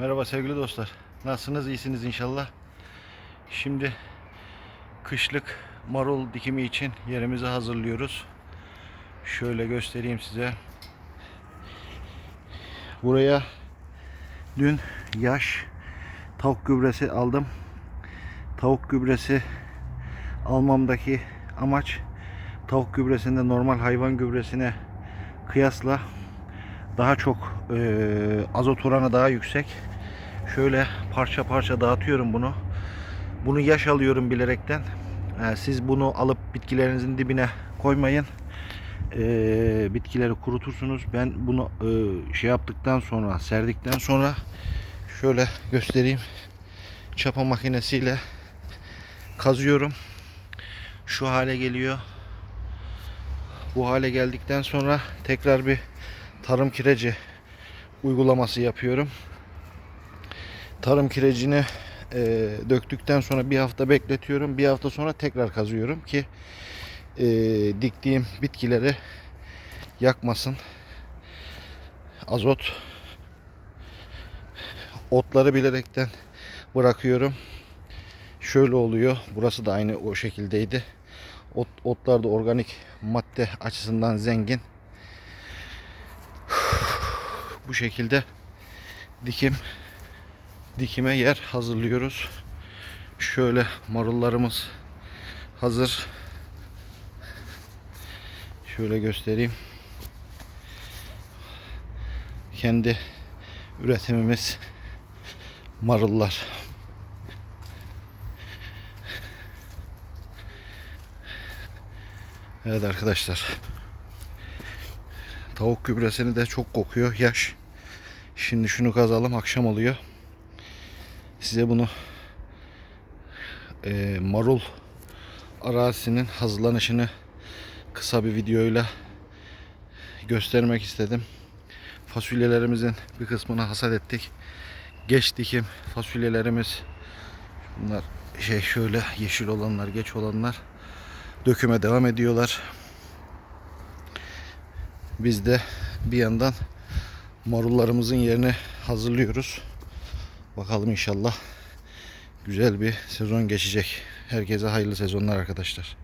Merhaba sevgili dostlar. Nasılsınız? İyisiniz inşallah. Şimdi kışlık marul dikimi için yerimizi hazırlıyoruz. Şöyle göstereyim size. Buraya dün yaş tavuk gübresi aldım. Tavuk gübresi almamdaki amaç tavuk gübresinde normal hayvan gübresine kıyasla daha çok eee, azot oranı daha yüksek. Şöyle parça parça dağıtıyorum bunu. Bunu yaş alıyorum bilerekten. Ee, siz bunu alıp bitkilerinizin dibine koymayın. Ee, bitkileri kurutursunuz. Ben bunu e, şey yaptıktan sonra, serdikten sonra şöyle göstereyim. Çapa makinesiyle kazıyorum. Şu hale geliyor. Bu hale geldikten sonra tekrar bir tarım kireci uygulaması yapıyorum. Tarım kirecini e, döktükten sonra bir hafta bekletiyorum. Bir hafta sonra tekrar kazıyorum ki e, diktiğim bitkileri yakmasın. Azot otları bilerekten bırakıyorum. Şöyle oluyor. Burası da aynı o şekildeydi. Ot, otlar da organik madde açısından zengin. Bu şekilde dikim dikime yer hazırlıyoruz. Şöyle marullarımız hazır. Şöyle göstereyim. Kendi üretimimiz marullar. Evet arkadaşlar. Tavuk gübresini de çok kokuyor yaş. Şimdi şunu kazalım akşam oluyor. Size bunu e, marul arazisinin hazırlanışını kısa bir videoyla göstermek istedim. Fasulyelerimizin bir kısmını hasat ettik. Geç dikim fasulyelerimiz bunlar şey şöyle yeşil olanlar geç olanlar döküme devam ediyorlar. Biz de bir yandan marullarımızın yerini hazırlıyoruz. Bakalım inşallah güzel bir sezon geçecek. Herkese hayırlı sezonlar arkadaşlar.